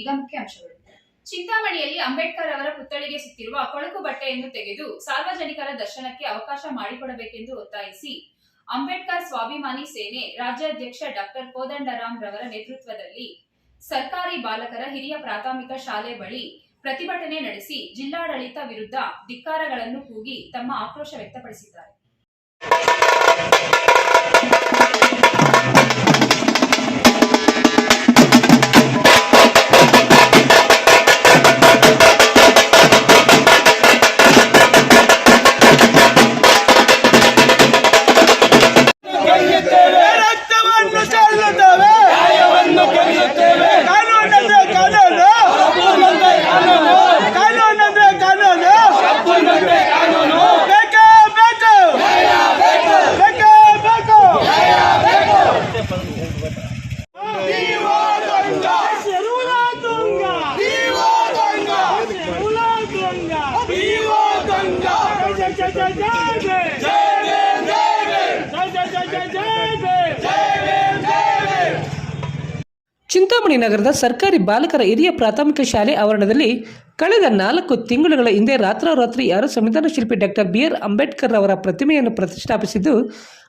ಈಗ ಮುಖ್ಯಾಂಶಗಳು. ಚಿಂತಾಮಣಿಯಲ್ಲಿ ಅಂಬೇಡ್ಕರ್ ಅವರ ಪುತ್ಥಳಿಗೆ ಸುತ್ತಿರುವ ಕೊಳಕು ಬಟ್ಟೆಯನ್ನು ತೆಗೆದು ಸಾರ್ವಜನಿಕರ ದರ್ಶನಕ್ಕೆ ಅವಕಾಶ ಮಾಡಿಕೊಡಬೇಕೆಂದು ಒತ್ತಾಯಿಸಿ, ಅಂಬೇಡ್ಕರ್ ಸ್ವಾಭಿಮಾನಿ ಸೇನೆ ರಾಜ್ಯಾಧ್ಯಕ್ಷ ಡಾಕ್ಟರ್ ಕೋದಂಡರಾಮ್ ರವರ ನೇತೃತ್ವದಲ್ಲಿ ಸರ್ಕಾರಿ ಬಾಲಕರ ಹಿರಿಯ ಪ್ರಾಥಮಿಕ ಶಾಲೆ ಬಳಿ ಪ್ರತಿಭಟನೆ ನಡೆಸಿ ಜಿಲ್ಲಾಡಳಿತ ವಿರುದ್ಧ ಧಿಕ್ಕಾರಗಳನ್ನು ಕೂಗಿ ತಮ್ಮ ಆಕ್ರೋಶ ವ್ಯಕ್ತಪಡಿಸಿದ್ದಾರೆ. ಚಿಂತಾಮಣಿ ನಗರದ ಸರ್ಕಾರಿ ಬಾಲಕರ ಹಿರಿಯ ಪ್ರಾಥಮಿಕ ಶಾಲೆ ಆವರಣದಲ್ಲಿ ಕಳೆದ ನಾಲ್ಕು ತಿಂಗಳುಗಳ ಹಿಂದೆ ರಾತ್ರೋರಾತ್ರಿ ಯಾರು ಸಂವಿಧಾನ ಶಿಲ್ಪಿ ಡಾಕ್ಟರ್ ಬಿ ಆರ್ ಅಂಬೇಡ್ಕರ್ ಅವರ ಪ್ರತಿಮೆಯನ್ನು ಪ್ರತಿಷ್ಠಾಪಿಸಿದ್ದು,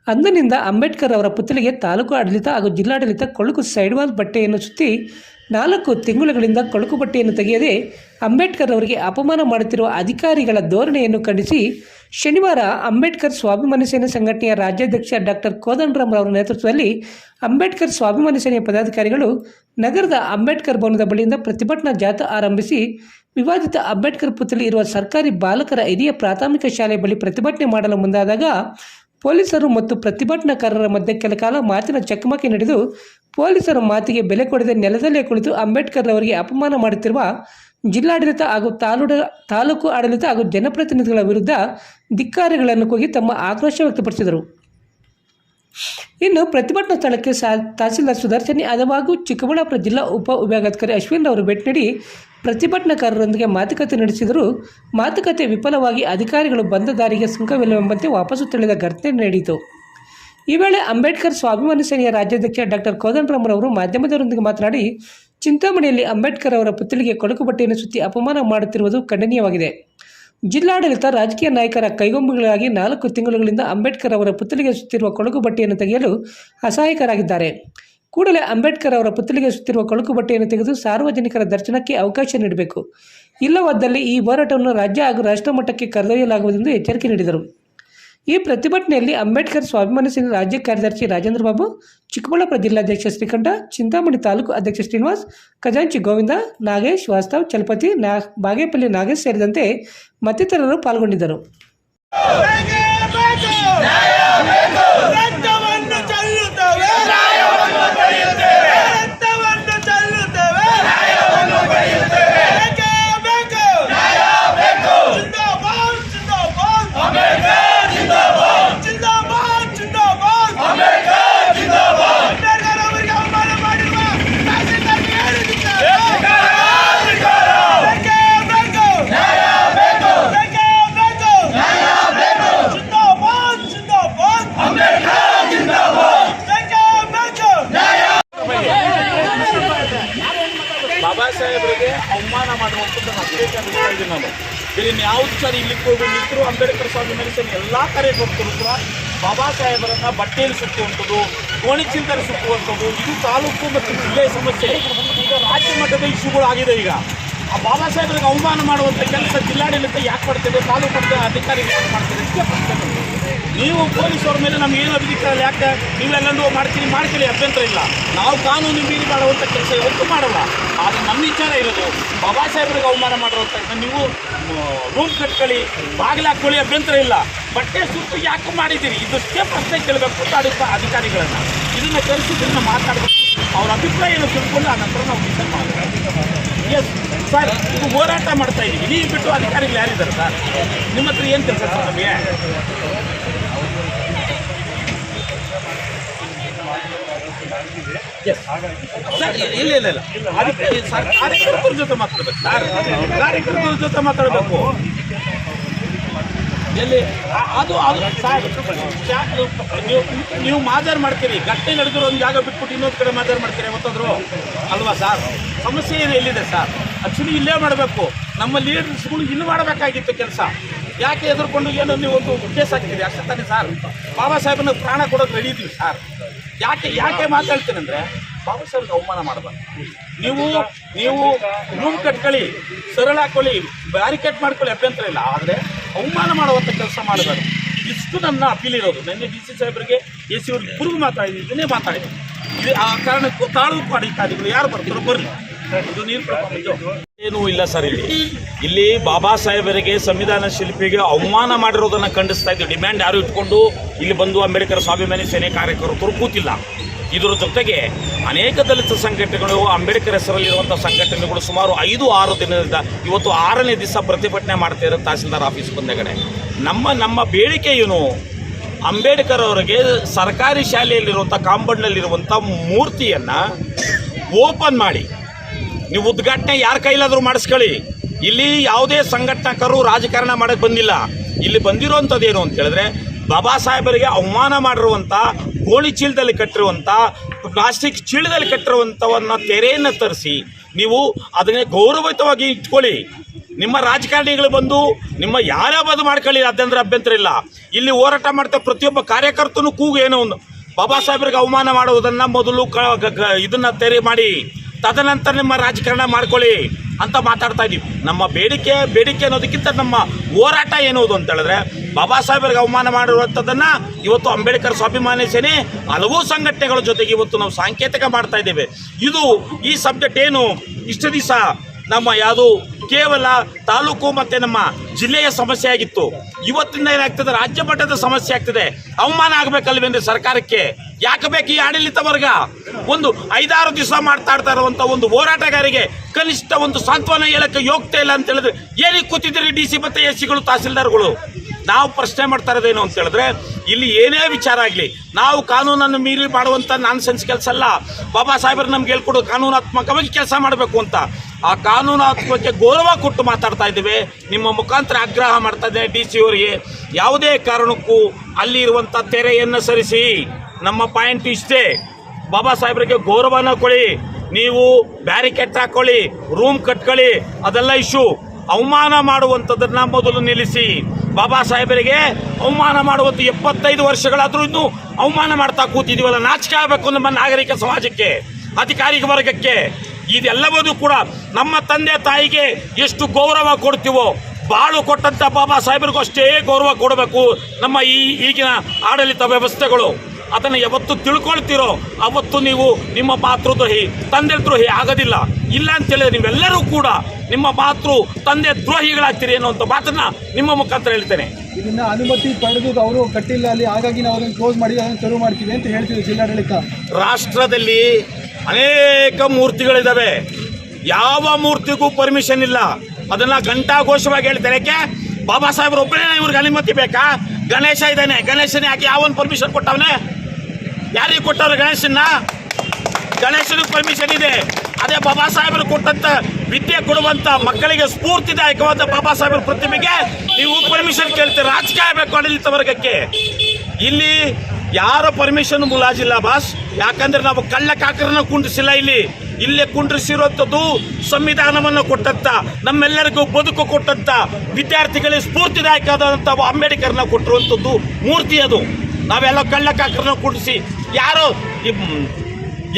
ಅಂದಿನಿಂದ ಅಂಬೇಡ್ಕರ್ ಅವರ ಪುತ್ಥಳಿಗೆ ತಾಲೂಕು ಆಡಳಿತ ಹಾಗೂ ಜಿಲ್ಲಾಡಳಿತ ಕೊಳಕು ಸೈಡ್ವಾಲ್ ಬಟ್ಟೆಯನ್ನು ಸುತ್ತಿ ನಾಲ್ಕು ತಿಂಗಳುಗಳಿಂದ ಕೊಳಕು ಬಟ್ಟೆಯನ್ನು ತೆಗೆಯದೆ ಅಂಬೇಡ್ಕರ್ ಅವರಿಗೆ ಅಪಮಾನ ಮಾಡುತ್ತಿರುವ ಅಧಿಕಾರಿಗಳ ಧೋರಣೆಯನ್ನು ಖಂಡಿಸಿ ಶನಿವಾರ ಅಂಬೇಡ್ಕರ್ ಸ್ವಾಭಿಮಾನಿ ಸೇನೆ ಸಂಘಟನೆಯ ರಾಜ್ಯಾಧ್ಯಕ್ಷ ಡಾಕ್ಟರ್ ಕೋದಂಡರಾಮ್ ಅವರ ನೇತೃತ್ವದಲ್ಲಿ ಅಂಬೇಡ್ಕರ್ ಸ್ವಾಭಿಮಾನಿ ಸೇನೆಯ ಪದಾಧಿಕಾರಿಗಳು ನಗರದ ಅಂಬೇಡ್ಕರ್ ಭವನದ ಬಳಿಯಿಂದ ಪ್ರತಿಭಟನಾ ಜಾಥಾ ಆರಂಭಿಸಿ ವಿವಾದಿತ ಅಂಬೇಡ್ಕರ್ ಪುತ್ಥಳಿ ಇರುವ ಸರ್ಕಾರಿ ಬಾಲಕರ ಹಿರಿಯ ಪ್ರಾಥಮಿಕ ಶಾಲೆ ಬಳಿ ಪ್ರತಿಭಟನೆ ಮಾಡಲು ಮುಂದಾದಾಗ ಪೊಲೀಸರು ಮತ್ತು ಪ್ರತಿಭಟನಾಕಾರರ ಮಧ್ಯೆ ಕೆಲ ಕಾಲ ಮಾತಿನ ಚಕಮಕಿ ನಡೆದು ಪೊಲೀಸರ ಮಾತಿಗೆ ಬೆಲೆ ಕೊಡದೆ ನೆಲದಲ್ಲೇ ಕುಳಿತು ಅಂಬೇಡ್ಕರ್ ಅವರಿಗೆ ಅಪಮಾನ ಮಾಡುತ್ತಿರುವ ಜಿಲ್ಲಾಡಳಿತ ಹಾಗೂ ತಾಲೂಡ ತಾಲೂಕು ಆಡಳಿತ ಹಾಗೂ ಜನಪ್ರತಿನಿಧಿಗಳ ವಿರುದ್ಧ ಧಿಕ್ಕಾರಗಳನ್ನು ಕೂಗಿ ತಮ್ಮ ಆಕ್ರೋಶ ವ್ಯಕ್ತಪಡಿಸಿದರು. ಇನ್ನು ಪ್ರತಿಭಟನಾ ಸ್ಥಳಕ್ಕೆ ಸಾ ತಹಸೀಲ್ದಾರ್ ಸುದರ್ಶನಿ ಅದವಾಗೂ ಚಿಕ್ಕಬಳ್ಳಾಪುರ ಜಿಲ್ಲಾ ಉಪ ವಿಭಾಗಾಧಿಕಾರಿ ಅಶ್ವಿನ್ ಅವರು ಭೇಟಿ ನೀಡಿ ಪ್ರತಿಭಟನಾಕಾರರೊಂದಿಗೆ ಮಾತುಕತೆ ನಡೆಸಿದರೂ ಮಾತುಕತೆ ವಿಫಲವಾಗಿ ಅಧಿಕಾರಿಗಳು ಬಂದ ದಾರಿಗೆ ಸುಂಕವಿಲ್ಲವೆಂಬಂತೆ ವಾಪಸ್ಸು ತಳ್ಳಿದ ಘಟನೆ ನಡೆಯಿತು. ಈ ವೇಳೆ ಅಂಬೇಡ್ಕರ್ ಸ್ವಾಭಿಮಾನಿ ಸೇನೆಯ ರಾಜ್ಯಾಧ್ಯಕ್ಷ ಡಾಕ್ಟರ್ ಕೋದಂಡರಾಮರವರು ಮಾಧ್ಯಮದವರೊಂದಿಗೆ ಮಾತನಾಡಿ, ಚಿಂತಾಮಣಿಯಲ್ಲಿ ಅಂಬೇಡ್ಕರ್ ಅವರ ಪುತ್ಥಳಿಗೆ ಕೊಳಕು ಬಟ್ಟೆಯನ್ನು ಸುತ್ತಿ ಅಪಮಾನ ಮಾಡುತ್ತಿರುವುದು ಖಂಡನೀಯವಾಗಿದೆ. ಜಿಲ್ಲಾಡಳಿತ ರಾಜಕೀಯ ನಾಯಕರ ಕೈಗೊಂಬೆಗಳಾಗಿ ನಾಲ್ಕು ತಿಂಗಳುಗಳಿಂದ ಅಂಬೇಡ್ಕರ್ ಅವರ ಪುತ್ಥಳಿಗೆ ಸುತ್ತಿರುವ ಕೊಳಕು ಬಟ್ಟೆಯನ್ನು ತೆಗೆಯಲು ಅಸಹಾಯಕರಾಗಿದ್ದಾರೆ. ಕೂಡಲೇ ಅಂಬೇಡ್ಕರ್ ಅವರ ಪುತ್ತಲಿಗೆ ಸುತ್ತಿರುವ ಕೊಳಕು ಬಟ್ಟೆಯನ್ನು ತೆಗೆದು ಸಾರ್ವಜನಿಕರ ದರ್ಶನಕ್ಕೆ ಅವಕಾಶ ನೀಡಬೇಕು. ಇಲ್ಲವಾದಲ್ಲಿ ಈ ಹೋರಾಟವನ್ನು ರಾಜ್ಯ ಹಾಗೂ ರಾಷ್ಟ್ರ ಮಟ್ಟಕ್ಕೆ ಕರೆದೊಯ್ಯಲಾಗುವುದೆಂದು ಎಚ್ಚರಿಕೆ ನೀಡಿದರು. ಈ ಪ್ರತಿಭಟನೆಯಲ್ಲಿ ಅಂಬೇಡ್ಕರ್ ಸ್ವಾಭಿಮಾನಿ ಸೇನೆ ರಾಜ್ಯ ಕಾರ್ಯದರ್ಶಿ ರಾಜೇಂದ್ರ ಬಾಬು, ಚಿಕ್ಕಬಳ್ಳಾಪುರ ಜಿಲ್ಲಾಧ್ಯಕ್ಷ ಶ್ರೀಕಂಠ, ಚಿಂತಾಮಣಿ ತಾಲೂಕು ಅಧ್ಯಕ್ಷ ಶ್ರೀನಿವಾಸ್, ಖಜಾಂಚಿ ಗೋವಿಂದ, ನಾಗೇಶ್, ವಾಸ್ತವ್, ಚಲಪತಿ, ನಾ, ಬಾಗೇಪಲ್ಲಿ ನಾಗೇಶ್ ಸೇರಿದಂತೆ ಮತ್ತಿತರರು ಪಾಲ್ಗೊಂಡಿದ್ದರು ಬೇಕೇ ಬೇಕು ರಕ್ತವನ್ನು ಚೆಲ್ಲುತ್ತೇವೆ ರಕ್ತವನ್ನು ಚೆಲ್ಲುತ್ತೇವೆ ಬೇಕೇ ಬೇಕು ಜಿಂದಾಬಾದ್ ಜಿಂದಾಬಾದ್ ಜಿಂದಾಬಾದ್ ಜಿಂದಾಬಾದ್ ಅಂಬೇಡ್ಕರ್ ಅವರಿಗೆ ಅವಮಾನ ಮಾಡಿರುವ ತಹಸೀಲ್ದಾರ್ಗೆ ಹೇಳಿದ್ದೇವೆ. ಬೇಕೇ ಬೇಕು ಬೇಕೇ ಬೇಕು ಜಿಂದಾಬಾದ್ ಜಿಂದಾಬಾದ್ ಬೇಕೇ ಬೇಕು ಬಾಬಾ ಸಾಹೇಬರಿಗೆ ಅವಮಾನ ಮಾಡುವಂಥದ್ದು ಅತ್ಯಂತ ಇದ್ದೀನಿ ಇಲ್ಲಿ ಯಾವ್ದು ಸರ್ ಇಲ್ಲಿ ಹೋಗಿ ಅಂಬೇಡ್ಕರ್ ಸ್ವಾಮಿ ಮೆಡಿಸಿನ್ ಎಲ್ಲ ಕಾರ್ಯಕರ್ತರು ಕೂಡ ಬಾಬಾ ಸಾಹೇಬರನ್ನ ಬಟ್ಟೆಯಲ್ಲಿ ಸುತ್ತುವಂಥದ್ದು, ಕೋಣಿ ಚಿಂತನೆ ಸುತ್ತುವಂಥದ್ದು, ಇದು ತಾಲೂಕು ಮತ್ತು ಜಿಲ್ಲೆಯ ಸಮಸ್ಯೆ. ಈಗ ರಾಜ್ಯ ಮಟ್ಟದ ಇಶ್ಯೂಗಳು ಆಗಿದೆ ಈಗ. ಆ ಬಾಬಾ ಸಾಹೇಬ್ರಿಗೆ ಅವಮಾನ ಮಾಡುವಂಥ ಕೆಲಸ ಜಿಲ್ಲಾಡಳಿತ ಯಾಕೆ ಮಾಡ್ತೀವಿ ತಾಲೂಕು ಅಧಿಕಾರಿಗಳು ಯಾಕೆ ನಮ್ದು. ನೀವು ಪೊಲೀಸವ್ರ ಮೇಲೆ ನಮ್ಗೆ ಏನು ಅಭಿಧಿಕಾರ ಯಾಕೆ ನೀವೆಲ್ಲರೂ ಮಾಡ್ತೀರಿ ಮಾಡ್ತೀರಿ ಅಭ್ಯಂತರ ಇಲ್ಲ. ನಾವು ಕಾನೂನು ಮೀರಿ ಮಾಡುವಂಥ ಕೆಲಸ ಯಾವತ್ತೂ ಮಾಡಲ್ಲ. ಆದರೆ ನಮ್ಮ ವಿಚಾರ ಇರೋದು ಬಾಬಾ ಸಾಹೇಬ್ರಿಗೆ ಅವಮಾನ ಮಾಡುವಂಥ ನೀವು ರೂಮ್ ಕಟ್ಕೊಳ್ಳಿ, ಬಾಗಿಲು ಹಾಕೊಳ್ಳಿ ಅಭ್ಯಂತರ ಇಲ್ಲ. ಬಟ್ಟೆ ಸುತ್ತು ಯಾಕೆ ಮಾಡಿದ್ದೀರಿ? ಇದಷ್ಟೇ ಪ್ರಶ್ನೆ ಕೇಳಬೇಕು ಅಂತ ಅಧಿಕ ಅಧಿಕಾರಿಗಳನ್ನ. ಇದನ್ನು ಕರೆಸಿದ್ದನ್ನು ಮಾತಾಡಬೇಕು. ಅವ್ರ ಅಭಿಪ್ರಾಯವನ್ನು ತಿಳ್ಕೊಂಡು ಆ ನಂತರ ನಾವು ಡಿಸೈಡ್ ಎಸ್ ಸರ್ ಇದು ಹೋರಾಟ ಮಾಡ್ತಾ ಇದ್ದೀವಿ. ನೀವು ಬಿಟ್ಟು ಅಧಿಕಾರಿಗಳು ಯಾರಿದ್ದಾರೆ ಸರ್ ನಿಮ್ಮ ಹತ್ರ ಏನು ಕೆಲಸ ಸರ್ ನಮಗೆ? ಸರ್ ಇಲ್ಲ ಇಲ್ಲ ಇಲ್ಲ. ಅದಕ್ಕೆ ಕಾರ್ಯಕರ್ತರ ಜೊತೆ ಮಾತಾಡ್ಬೇಕು ಸರ್ ಕಾರ್ಯಕರ್ತರ ಜೊತೆ ಮಾತಾಡಬೇಕು. ಎಲ್ಲಿ? ಅದು ಅದು ನೀವು ನೀವು ಮಾಜಾರ್ ಮಾಡ್ತೀರಿ. ಗಟ್ಟಿ ನಡೆದಿರೋ ಒಂದು ಜಾಗ ಬಿಟ್ಬಿಟ್ಟು ಇನ್ನೊಂದು ಕಡೆ ಮಾದರ್ ಮಾಡ್ತೀರಿ ಗೊತ್ತಾದ್ರು ಅಲ್ವಾ ಸರ್ ಸಮಸ್ಯೆ ಏನು ಎಲ್ಲಿದೆ ಸರ್ ಆಕ್ಚುಲಿ ಇಲ್ಲೇ ಮಾಡಬೇಕು. ನಮ್ಮ ಲೀಡರ್ಸ್ಗಳು ಇನ್ನು ಮಾಡಬೇಕಾಗಿತ್ತು ಕೆಲಸ. ಯಾಕೆ ಎದುರ್ಕೊಂಡು ಏನೋ ನೀವು ಒಂದು ಉದ್ದೇಶ ಆಗ್ತೀರಿ ಅಷ್ಟೇ ತಾನೇ ಸರ್ ಬಾಬಾ ಸಾಹೇಬನ ಪ್ರಾಣ ಕೊಡೋದು ಇದ್ದೀವಿ ಸರ್ ಯಾಕೆ ಯಾಕೆ ಮಾತಾಡ್ತೀನಿ ಅಂದರೆ, ಬಾಬಾ ಸಾಹೇಬ್ಗೆ ಅವಮಾನ ಮಾಡಬಾರ್ದು. ನೀವು ನೀವು ರೂಮ್ ಕಟ್ಕೊಳ್ಳಿ, ಸರಳ ಹಾಕೊಳ್ಳಿ ಬ್ಯಾರಿಕೇಡ್ ಮಾಡ್ಕೊಳ್ಳಿ, ಅಭ್ಯಂತರ ಇಲ್ಲ. ಆದರೆ ಅವಮಾನ ಮಾಡುವಂಥ ಕೆಲಸ ಮಾಡಬಾರ್ದು ಇಷ್ಟು ನನ್ನ ಅಪೀಲ್ ಇರೋದು. ನಿನ್ನೆ ಡಿ ಸಿ ಸಾಹೇಬರಿಗೆ ಎ ಸಿ ಅವ್ರಿಗೆ ಇಬ್ಬರಿಗೂ ಮಾತಾಡಿದ್ದೀನಿ ಇದನ್ನೇ ಮಾತಾಡಿದ್ದೀನಿ ಇದು ಆ ಕಾರಣಕ್ಕೂ ತಾಳು ಅಧಿಕಾರಿಗಳು ಯಾರು ಬರ್ತಾರೋ ಬರಲಿ. ಇದು ನೀರು ಏನೂ ಇಲ್ಲ ಸರ್ ಇಲ್ಲಿ. ಇಲ್ಲಿ ಬಾಬಾ ಸಾಹೇಬರಿಗೆ, ಸಂವಿಧಾನ ಶಿಲ್ಪಿಗೆ ಅವಮಾನ ಮಾಡಿರೋದನ್ನು ಖಂಡಿಸ್ತಾ ಇದ್ದೀವಿ. ಡಿಮ್ಯಾಂಡ್ ಯಾರು ಇಟ್ಕೊಂಡು ಇಲ್ಲಿ ಬಂದು ಅಂಬೇಡ್ಕರ್ ಸ್ವಾಭಿಮಾನಿ ಸೇನೆ ಕಾರ್ಯಕರ್ತರು ಕೂತಿಲ್ಲ ಇದರ ಜೊತೆಗೆ ಅನೇಕ ದಲಿತ ಸಂಘಟನೆಗಳು, ಅಂಬೇಡ್ಕರ್ ಹೆಸರಲ್ಲಿರುವಂಥ ಸಂಘಟನೆಗಳು ಸುಮಾರು ಐದು ಆರು ದಿನದಿಂದ ಇವತ್ತು ಆರನೇ ದಿವಸ ಪ್ರತಿಭಟನೆ ಮಾಡ್ತಾ ಇರೋ ತಹಸೀಲ್ದಾರ್ ಆಫೀಸ್ ಬಂದಗಡೆ. ನಮ್ಮ ನಮ್ಮ ಬೇಡಿಕೆ ಏನು? ಅಂಬೇಡ್ಕರ್ ಅವರಿಗೆ ಸರ್ಕಾರಿ ಶಾಲೆಯಲ್ಲಿರುವಂಥ ಕಾಂಪೌಂಡ್ನಲ್ಲಿರುವಂಥ ಮೂರ್ತಿಯನ್ನು ಓಪನ್ ಮಾಡಿ. ನೀವು ಉದ್ಘಾಟನೆ ಯಾರ ಕೈಲಾದರೂ ಮಾಡಿಸ್ಕೊಳ್ಳಿ. ಇಲ್ಲಿ ಯಾವುದೇ ಸಂಘಟನಕರು ರಾಜಕಾರಣ ಮಾಡಕ್ಕೆ ಬಂದಿಲ್ಲ. ಇಲ್ಲಿ ಬಂದಿರೋಂಥದ್ದು ಏನು ಅಂತ ಹೇಳಿದ್ರೆ, ಬಾಬಾ ಸಾಹೇಬರಿಗೆ ಅವಮಾನ ಮಾಡಿರುವಂಥ ಗೋಳಿ ಚೀಲದಲ್ಲಿ ಕಟ್ಟಿರುವಂಥ ಪ್ಲಾಸ್ಟಿಕ್ ಚೀಲದಲ್ಲಿ ಕಟ್ಟಿರುವಂಥವನ್ನ ತೆರೆಯನ್ನು ತರಿಸಿ, ನೀವು ಅದನ್ನೇ ಗೌರವಯುತವಾಗಿ ಇಟ್ಕೊಳ್ಳಿ. ನಿಮ್ಮ ರಾಜಕಾರಣಿಗಳು ಬಂದು ನಿಮ್ಮ ಯಾರೇ ಬದು ಮಾಡ್ಕೊಳ್ಳಿ ಅದಂದ್ರೆ ಅಭ್ಯಂತರ ಇಲ್ಲ. ಇಲ್ಲಿ ಹೋರಾಟ ಮಾಡ್ತಾ ಪ್ರತಿಯೊಬ್ಬ ಕಾರ್ಯಕರ್ತನೂ ಕೂಗು ಏನೋ ಒಂದು ಬಾಬಾ ಸಾಹೇಬರಿಗೆ ಅವಮಾನ ಮಾಡುವುದನ್ನು ಮೊದಲು ಕ ಇದನ್ನ ತೆರೆ ಮಾಡಿ. ತದನಂತರ ನಿಮ್ಮ ರಾಜಕಾರಣ ಮಾಡ್ಕೊಳ್ಳಿ ಅಂತ ಮಾತಾಡ್ತಾ ಇದೀವಿ ನಮ್ಮ ಬೇಡಿಕೆ ಬೇಡಿಕೆ ಅನ್ನೋದಕ್ಕಿಂತ ನಮ್ಮ ಹೋರಾಟ ಏನು ಅಂತ ಹೇಳಿದ್ರೆ, ಬಾಬಾ ಸಾಹೇಬರಿಗೆ ಅವಮಾನ ಮಾಡಿರುವಂಥದ್ದನ್ನ ಇವತ್ತು ಅಂಬೇಡ್ಕರ್ ಸ್ವಾಭಿಮಾನಿ ಸೇನೆ ಹಲವು ಸಂಘಟನೆಗಳ ಜೊತೆಗೆ ಇವತ್ತು ನಾವು ಸಾಂಕೇತಿಕ ಮಾಡ್ತಾ ಇದ್ದೇವೆ. ಇದು ಈ ಸಬ್ಜೆಕ್ಟ್ ಏನು? ಇಷ್ಟು ದಿವಸ ನಮ್ಮ ಯಾವುದು ಕೇವಲ ತಾಲೂಕು ಮತ್ತೆ ನಮ್ಮ ಜಿಲ್ಲೆಯ ಸಮಸ್ಯೆ ಆಗಿತ್ತು. ಇವತ್ತಿಂದ ಏನಾಗ್ತದೆ? ರಾಜ್ಯ ಮಟ್ಟದ ಸಮಸ್ಯೆ ಆಗ್ತದೆ. ಅವಮಾನ ಆಗ್ಬೇಕಲ್ವೇನ್ರಿ ಸರ್ಕಾರಕ್ಕೆ? ಯಾಕೆ ಬೇಕು ಈ ಆಡಳಿತ ವರ್ಗ? ಒಂದು ಐದಾರು ದಿವಸ ಮಾಡ್ತಾ ಇರುವಂತ ಒಂದು ಹೋರಾಟಗಾರಿಗೆ ಕನಿಷ್ಠ ಒಂದು ಸಾಂತ್ವನ ಹೇಳಕ್ಕೆ ಯೋಗ್ಯತೆ ಇಲ್ಲ ಅಂತ ಹೇಳಿದ್ರೆ ಏನಕ್ಕೆ ಕೂತಿದ್ದೀರಿ ಡಿ ಸಿ ಮತ್ತೆ ಎಸ್ ಸಿಗಳು ತಹಸೀಲ್ದಾರ್ಗಳು. ನಾವು ಪ್ರಶ್ನೆ ಮಾಡ್ತಾ ಇರೋದೇನು ಅಂತ ಹೇಳಿದ್ರೆ, ಇಲ್ಲಿ ಏನೇ ವಿಚಾರ ಆಗಲಿ, ನಾವು ಕಾನೂನನ್ನು ಮೀರಿ ಮಾಡುವಂಥ ನಾನ್ ಸೆನ್ಸ್ ಕೆಲಸ ಅಲ್ಲ. ಬಾಬಾ ಸಾಹೇಬರು ನಮ್ಗೆ ಹೇಳ್ಕೊಡು, ಕಾನೂನಾತ್ಮಕವಾಗಿ ಕೆಲಸ ಮಾಡಬೇಕು ಅಂತ. ಆ ಕಾನೂನಾತ್ಮಕಕ್ಕೆ ಗೌರವ ಕೊಟ್ಟು ಮಾತಾಡ್ತಾ ಇದ್ದೇವೆ. ನಿಮ್ಮ ಮುಖಾಂತರ ಆಗ್ರಹ ಮಾಡ್ತಾ ಇದ್ದೇನೆ ಡಿ ಸಿ ಅವರಿಗೆ. ಯಾವುದೇ ಕಾರಣಕ್ಕೂ ಅಲ್ಲಿ ಇರುವಂಥ ತೆರೆಯನ್ನು ಸರಿಸಿ. ನಮ್ಮ ಪಾಯಿಂಟ್ ಇಷ್ಟೇ. ಬಾಬಾ ಸಾಹೇಬರಿಗೆ ಗೌರವನ ಕೊಡಿ. ನೀವು ಬ್ಯಾರಿಕೇಡ್ ಹಾಕೊಳ್ಳಿ ರೂಮ್ ಕಟ್ಕೊಳ್ಳಿ. ಅದೆಲ್ಲ ಇಶ್ಯೂ ಅವಮಾನ ಮಾಡುವಂಥದ್ದನ್ನು ಮೊದಲು ನಿಲ್ಲಿಸಿ. ಬಾಬಾ ಸಾಹೇಬರಿಗೆ ಅವಮಾನ ಮಾಡುವಂಥ ಎಪ್ಪತ್ತೈದು ವರ್ಷಗಳಾದರೂ ಇನ್ನು ಅವಮಾನ ಮಾಡ್ತಾ ಕೂತಿದೀವಲ್ಲ, ನಾಚಿಕೆ ಆಗಬೇಕು ನಮ್ಮ ನಾಗರಿಕ ಸಮಾಜಕ್ಕೆ, ಅಧಿಕಾರಿಕ ವರ್ಗಕ್ಕೆ. ಇದೆಲ್ಲವೂ ಕೂಡ ನಮ್ಮ ತಂದೆ ತಾಯಿಗೆ ಎಷ್ಟು ಗೌರವ ಕೊಡ್ತೀವೋ, ಬಾಳು ಕೊಟ್ಟಂತ ಬಾಬಾ ಸಾಹೇಬರಿಗೂ ಅಷ್ಟೇ ಗೌರವ ಕೊಡಬೇಕು ನಮ್ಮ ಈ ಈಗಿನ ಆಡಳಿತ ವ್ಯವಸ್ಥೆಗಳು. ಅದನ್ನು ಯಾವತ್ತು ತಿಳ್ಕೊಳ್ತಿರೋ, ಅವತ್ತು ನೀವು ನಿಮ್ಮ ಮಾತೃದ್ರೋಹಿ ತಂದೆ ದ್ರೋಹಿ ಆಗೋದಿಲ್ಲ. ಇಲ್ಲ ಅಂತ ಹೇಳಿದ್ರೆ ನೀವೆಲ್ಲರೂ ಕೂಡ ನಿಮ್ಮ ಮಾತೃ ತಂದೆ ದ್ರೋಹಿಗಳಾಗ್ತೀರಿ ಅನ್ನುವಂಥ ಮಾತನ್ನ ನಿಮ್ಮ ಮುಖಾಂತರ ಹೇಳ್ತೇನೆ. ಇದನ್ನ ಅನುಮತಿ ಪಡೆದು ಅವರು ಕಟ್ಟಿಲ್ಲ ಅಲ್ಲಿ ಹಾಗಾಗಿ ನಾವು ಅದನ್ನು ಕ್ಲೋಸ್ ಮಾಡಿ ಅದನ್ನು ತೆರವು ಮಾಡ್ತೀವಿ ಅಂತ ಹೇಳ್ತೀವಿ ಜಿಲ್ಲಾಡಳಿತ. ರಾಷ್ಟ್ರದಲ್ಲಿ ಅನೇಕ ಮೂರ್ತಿಗಳಿದ್ದಾವೆ ಯಾವ ಮೂರ್ತಿಗೂ ಪರ್ಮಿಷನ್ ಇಲ್ಲ. ಅದನ್ನ ಘಂಟಾಘೋಷವಾಗಿ ಹೇಳ್ತಾರೆ ಯಾಕೆ? ಬಾಬಾ ಸಾಹೇಬ್ರು ಒಬ್ಬನೇ ಇವ್ರಿಗೆ ಅನುಮತಿ ಬೇಕಾ? ಗಣೇಶ ಇದ್ದಾನೆ. ಗಣೇಶನೇ ಯಾಕೆ ಯಾವನ್ ಪರ್ಮಿಷನ್ ಕೊಟ್ಟವನೇ? ಯಾರಿಗೆ ಕೊಟ್ಟವ್ರು ಗಣೇಶನ್ನ? ಗಣೇಶನಿಗೆ ಪರ್ಮಿಷನ್ ಇದೆ. ಅದೇ ಬಾಬಾ ಸಾಹೇಬರು ಕೊಟ್ಟಂತ ವಿದ್ಯೆ ಕೊಡುವಂತ ಮಕ್ಕಳಿಗೆ ಸ್ಫೂರ್ತಿದಾಯಕವಾದ ಬಾಬಾ ಸಾಹೇಬರ ಪ್ರತಿಮೆಗೆ ನೀವು ಪರ್ಮಿಷನ್ ಕೇಳ್ತೀರಿ. ರಾಜಕೀಯ ಬೇಕು ಆಡಳಿತ ವರ್ಗಕ್ಕೆ. ಇಲ್ಲಿ ಯಾರ ಪರ್ಮಿಷನ್ ಮುಲಾಜಿಲ್ಲ ಬಾಸ್. ಯಾಕಂದ್ರೆ ನಾವು ಕಳ್ಳ ಕಾಕರನ್ನ ಕುಂಡ್ರಿಸಿಲ್ಲ ಇಲ್ಲಿ. ಇಲ್ಲೇ ಕುಂಡ್ರಿಸಿರುವಂಥದ್ದು ಸಂವಿಧಾನವನ್ನು ಕೊಟ್ಟಂತ, ನಮ್ಮೆಲ್ಲರಿಗೂ ಬದುಕು ಕೊಟ್ಟಂತ ವಿದ್ಯಾರ್ಥಿಗಳಿಗೆ ಸ್ಫೂರ್ತಿದಾಯಕವಾದಂಥ ಅಂಬೇಡ್ಕರ್ನ ಕೊಟ್ಟಿರುವಂಥದ್ದು ಮೂರ್ತಿ ಅದು. ನಾವೆಲ್ಲ ಕಳ್ಳ ಕಾಕರನ್ನ ಕುಂಡಿಸಿ ಯಾರೋ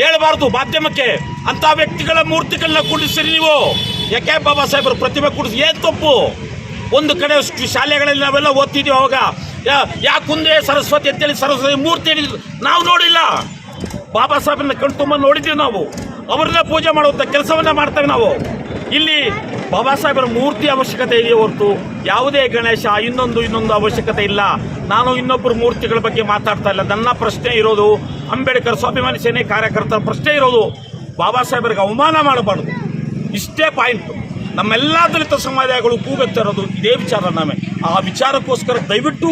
ಹೇಳ್ಬಾರ್ದು ಮಾಧ್ಯಮಕ್ಕೆ. ಅಂತ ವ್ಯಕ್ತಿಗಳ ಮೂರ್ತಿಗಳನ್ನ ಕುಡಿಸಿರಿ ನೀವು. ಯಾಕೆ ಬಾಬಾ ಸಾಹೇಬರು ಪ್ರತಿಭೆ ಕುಡಿಸಿ, ಏನ್ ತಪ್ಪು? ಒಂದು ಕಡೆ ಶಾಲೆಗಳಲ್ಲಿ ನಾವೆಲ್ಲ ಓದ್ತಿದ್ದೀವಿ ಅವಾಗ. ಯಾ- ಮುಂದೆ ಸರಸ್ವತಿ ಅಂತೇಳಿ ಸರಸ್ವತಿ ಮೂರ್ತಿ ನಾವು ನೋಡಿಲ್ಲ. ಬಾಬಾ ಸಾಹೇಬನ್ನ ಕಣ್ತುಂಬ ನೋಡಿದ್ದೀವಿ ನಾವು. ಅವ್ರನ್ನ ಪೂಜೆ ಮಾಡುವಂಥ ಕೆಲಸವನ್ನ ಮಾಡ್ತೇವೆ ನಾವು. ಇಲ್ಲಿ ಬಾಬಾ ಸಾಹೇಬರ ಮೂರ್ತಿ ಅವಶ್ಯಕತೆ ಇದೆಯೇ ಹೊರತು ಯಾವುದೇ ಗಣೇಶ ಇನ್ನೊಂದು ಇನ್ನೊಂದು ಅವಶ್ಯಕತೆ ಇಲ್ಲ. ನಾನು ಇನ್ನೊಬ್ಬರು ಮೂರ್ತಿಗಳ ಬಗ್ಗೆ ಮಾತಾಡ್ತಾ ಇಲ್ಲ. ನನ್ನ ಪ್ರಶ್ನೆ ಇರೋದು ಅಂಬೇಡ್ಕರ್ ಸ್ವಾಭಿಮಾನಿ ಸೇನೆ ಕಾರ್ಯಕರ್ತರ ಪ್ರಶ್ನೆ ಇರೋದು ಬಾಬಾ ಸಾಹೇಬರಿಗೆ ಅವಮಾನ ಮಾಡಬಾರ್ದು. ಇಷ್ಟೇ ಪಾಯಿಂಟ್ ನಮ್ಮೆಲ್ಲ ದಲಿತ ಸಮುದಾಯಗಳು ಕೂಗುತ್ತಿರೋದು ಇದೇ ವಿಚಾರ ನಾವೇ. ಆ ವಿಚಾರಕ್ಕೋಸ್ಕರ ದಯವಿಟ್ಟು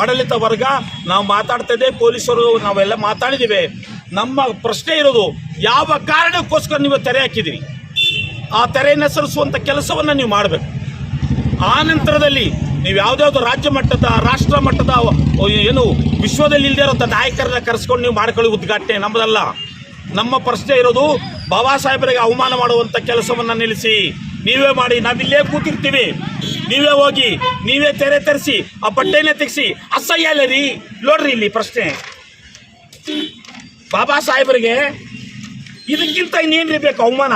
ಆಡಳಿತ ವರ್ಗ, ನಾವು ಮಾತಾಡ್ತಾ ಪೊಲೀಸರು, ನಾವೆಲ್ಲ ಮಾತಾಡಿದ್ದೀವಿ. ನಮ್ಮ ಪ್ರಶ್ನೆ ಇರೋದು ಯಾವ ಕಾರಣಕ್ಕೋಸ್ಕರ ನೀವು ತೆರೆ ಹಾಕಿದ್ದೀರಿ? ಆ ತೆರೆಯನ್ನು ಸರಿಸುವಂಥ ಕೆಲಸವನ್ನು ನೀವು ಮಾಡಬೇಕು. ಆ ನಂತರದಲ್ಲಿ ನೀವು ಯಾವುದ್ಯಾವ್ದು ರಾಜ್ಯ ಮಟ್ಟದ, ರಾಷ್ಟ್ರ ಮಟ್ಟದ ಏನು ವಿಶ್ವದಲ್ಲಿ ಇಲ್ಲದೆ ಇರೋಂಥ ನಾಯಕರನ್ನ ಕರೆಸ್ಕೊಂಡು ನೀವು ಮಾಡ್ಕೊಳ್ಳಿ ಉದ್ಘಾಟನೆ ನಮ್ಮದಲ್ಲ. ನಮ್ಮ ಪ್ರಶ್ನೆ ಇರೋದು ಬಾಬಾ ಸಾಹೇಬರಿಗೆ ಅವಮಾನ ಮಾಡುವಂಥ ಕೆಲಸವನ್ನು ನಿಲ್ಲಿಸಿ. ನೀವೇ ಮಾಡಿ, ನಾವಿಲ್ಲೇ ಕೂತಿರ್ತೀವಿ. ನೀವೇ ಹೋಗಿ, ನೀವೇ ತೆರೆ ತರಿಸಿ, ಆ ಬಟ್ಟೆನೇ ತೆಗೆಸಿ. ಅಸಹ್ಯ ಅಲ್ಲ ರೀ. ನೋಡ್ರಿ ಇಲ್ಲಿ ಪ್ರಶ್ನೆ. ಬಾಬಾ ಸಾಹೇಬರಿಗೆ ಇದಕ್ಕಿಂತ ಇನ್ನೇನ್ರಿ ಬೇಕು ಅವಮಾನ?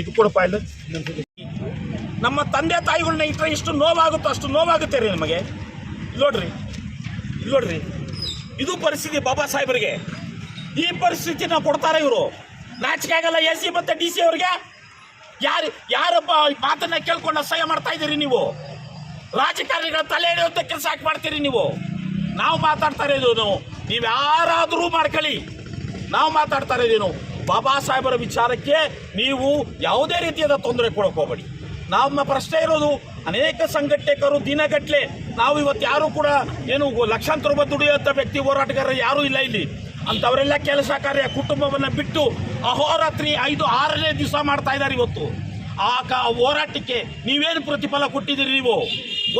ಇದು ಕೂಡ ಇಲ್ಲ. ನಮ್ಮ ತಂದೆ ತಾಯಿಗಳನ್ನ ಇಟ್ಟರೆ ಎಷ್ಟು ನೋವಾಗುತ್ತೋ ಅಷ್ಟು ನೋವಾಗುತ್ತೆ ರೀ ನಮಗೆ. ನೋಡ್ರಿ ನೋಡ್ರಿ. ಇದು ಪರಿಸ್ಥಿತಿ ಬಾಬಾ ಸಾಹೇಬರಿಗೆ. ಈ ಪರಿಸ್ಥಿತಿನ ಕೊಡ್ತಾರೆ ಇವರು. ನಾಚಿಕೆ ಆಗಲ್ಲ ಎ ಸಿ ಮತ್ತೆ ಡಿ ಸಿ ಅವ್ರಿಗೆ. ಯಾರು, ಯಾರಪ್ಪ ಮಾತನ್ನ ಕೇಳ್ಕೊಂಡು ಅಸಹ್ಯ ಮಾಡ್ತಾ ಇದ್ದೀರಿ ನೀವು? ರಾಜಕಾರಣಿಗಳ ತಲೆ ಹಿಡಿಯುವಂಥ ಕೆಲಸ ಹಾಕಿ ಮಾಡ್ತೀರಿ ನೀವು? ನಾವು ಮಾತಾಡ್ತಾ ಇರೋದು ನೀವು ಯಾರಾದರೂ ಮಾಡ್ಕೊಳ್ಳಿ. ನಾವು ಮಾತಾಡ್ತಾ ಇರೋದೇನು ಬಾಬಾ ಸಾಹೇಬರ ವಿಚಾರಕ್ಕೆ ನೀವು ಯಾವುದೇ ರೀತಿಯಾದ ತೊಂದರೆ ಕೊಡಕ್ಕೆ ಹೋಗಬೇಡಿ. ನಮ್ಮ ಪ್ರಶ್ನೆ ಇರೋದು ಅನೇಕ ಸಂಘಟಕರು ದಿನಗಟ್ಟಲೆ ನಾವು ಇವತ್ತು ಯಾರು ಕೂಡ ಏನು ಲಕ್ಷಾಂತರ ರೂಪಾಯಿ ದುಡಿಯುವಂಥ ವ್ಯಕ್ತಿ ಹೋರಾಟಗಾರರು ಯಾರೂ ಇಲ್ಲ ಇಲ್ಲಿ. ಅಂಥವರೆಲ್ಲ ಕೆಲಸ ಕಾರ್ಯ ಕುಟುಂಬವನ್ನು ಬಿಟ್ಟು ಅಹೋರಾತ್ರಿ ಐದು, ಆರನೇ ದಿವಸ ಮಾಡ್ತಾ ಇದ್ದಾರೆ ಇವತ್ತು. ಆ ಕ ಹೋರಾಟಕ್ಕೆ ನೀವೇನು ಪ್ರತಿಫಲ ಕೊಟ್ಟಿದ್ದೀರಿ ನೀವು?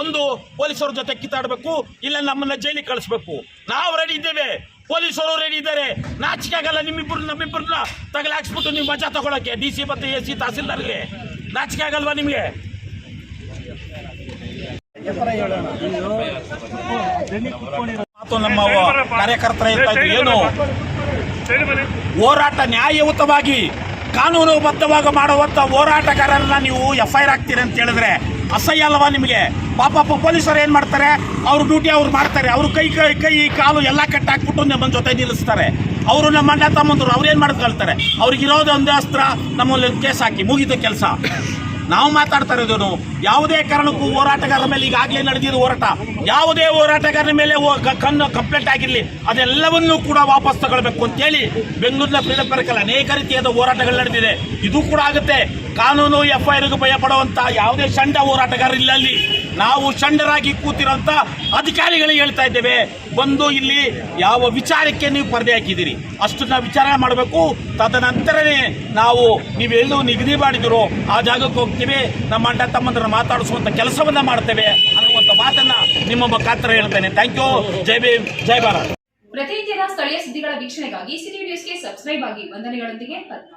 ಒಂದು ಪೊಲೀಸರ ಜೊತೆ ಕಿತ್ತಾಡಬೇಕು, ಇಲ್ಲ ನಮ್ಮನ್ನ ಜೈಲಿಗೆ ಕಳಿಸ್ಬೇಕು. ನಾವು ರೆಡಿ ಇದ್ದೇವೆ. ಪೊಲೀಸರು ರೆಡಿ ನಾಚಿಕೆ ಆಗಲ್ಲ ನಿಮ್ಮಿಬ್ಬರು ನಮ್ಮಿಬ್ಬರನ್ನ ತಗಲಾಕ್ಸ್ಬಿಟ್ಟು ನೀವು ಮಜಾ ತಗೊಳಕ್ಕೆ, ಡಿ ಸಿ ಮತ್ತು ಎ ಸಿ ತಹಸೀಲ್ದಾರ್ಗೆ. ನಾಚಿಕೆ ಆಗಲ್ವಾ ನಿಮಗೆ? ನಮ್ಮ ಕಾರ್ಯಕರ್ತರ ಏನು? ಹೋರಾಟ ನ್ಯಾಯಯುತವಾಗಿ, ಕಾನೂನುಬದ್ಧವಾಗಿ ಮಾಡುವಂತ ಹೋರಾಟಗಾರರನ್ನ ನೀವು ಎಫ್ ಐ ಆರ್ ಹಾಕ್ತೀರಿ ಅಂತ ಹೇಳಿದ್ರೆ ಅಸಹ್ಯ ಅಲ್ವಾ ನಿಮಗೆ? ಪಾಪ ಪೊಲೀಸರು ಏನು ಮಾಡ್ತಾರೆ? ಅವ್ರ ಡ್ಯೂಟಿ ಅವ್ರು ಮಾಡ್ತಾರೆ. ಅವ್ರ ಕೈ ಕೈ ಕೈ, ಕಾಲು ಎಲ್ಲ ಕಟ್ಟಾಕ್ಬಿಟ್ಟು ನಮ್ಮ ಜೊತೆ ನಿಲ್ಲಿಸ್ತಾರೆ. ಅವರು ನಮ್ಮ ಅಣ್ಣ, ತಮ್ಮಂದ್ರು, ಅವ್ರು ಏನ್ ಮಾಡ್ಕೊಳ್ತಾರೆ ಅವ್ರಿಗೆ ಇರೋದು ಒಂದೇ ಅಸ್ತ್ರ, ನಮ್ಮಲ್ಲಿ ಕೇಸ್ ಹಾಕಿ ಮುಗಿದ ಕೆಲಸ. ನಾವು ಮಾತಾಡ್ತಾ ಇರೋದು ಯಾವುದೇ ಕಾರಣಕ್ಕೂ ಹೋರಾಟಗಾರರ ಮೇಲೆ ಈಗಾಗಲೇ ನಡೆದಿರೋ ಹೋರಾಟ. ಯಾವುದೇ ಹೋರಾಟಗಾರರ ಮೇಲೆ ಕಣ್ಣು ಕಂಪ್ಲೇಂಟ್ ಆಗಿರಲಿ, ಅದೆಲ್ಲವನ್ನೂ ಕೂಡ ವಾಪಸ್ ತಗೊಳ್ಬೇಕು ಅಂತೇಳಿ ಬೆಂಗಳೂರಿನ ಪಾರ್ಕಲ್ಲಿ ಅನೇಕ ರೀತಿಯಾದ ಹೋರಾಟಗಳು ನಡೆದಿದೆ. ಇದು ಕೂಡ ಆಗುತ್ತೆ. ಕಾನೂನು ಎಫ್ಐಆರ್ಗೆ ಐ ಆರ್ಗೆ ಭಯ ಪಡುವಂತ ಯಾವುದೇ ಷಂಡ ಹೋರಾಟಗಾರರಿಲ್ಲ ಅಲ್ಲಿ. ನಾವು ಷಂಡರಾಗಿ ಕೂತಿರೋಂಥ ಅಧಿಕಾರಿಗಳಿಗೆ ಹೇಳ್ತಾ ಇದ್ದೇವೆ, ಬಂದು ಇಲ್ಲಿ ಯಾವ ವಿಚಾರಕ್ಕೆ ನೀವು ಪರದೆ ಹಾಕಿದ್ದೀರಿ? ಅಷ್ಟನ್ನ ವಿಚಾರ ಮಾಡಬೇಕು, ತದನಂತರನೇ ನಾವು ನೀವೆಲ್ಲೂ ನಿಗದಿ ಮಾಡಿದಿರೋ ಆ ಜಾಗಕ್ಕೆ ಹೋಗ್ತೀವಿ, ನಮ್ಮ ಅಂಡ ತಮ್ಮಂದ್ರ ಮಾತಾಡಿಸುವಂತ ಕೆಲಸವನ್ನ ಮಾಡ್ತೇವೆ ಅನ್ನುವಂಥ ಮಾತನ್ನ ನಿಮ್ಮ ಮುಖಾಂತರ ಹೇಳ್ತೇನೆ. ಥ್ಯಾಂಕ್ ಯು ಜೈ ಭೀಮ್, ಜೈ ಭಾರತ್. ಪ್ರತಿನಿತ್ಯದ ಸ್ಥಳೀಯ ಸುದ್ದಿಗಳ ವೀಕ್ಷಣೆಗಾಗಿ ಸಿಟಿ ನ್ಯೂಸ್ಗೆ ಸಬ್ಸ್ಕ್ರೈಬ್ ಆಗಿ, ವಂದನೆಗಳೊಂದಿಗೆ ಪದ್ಮ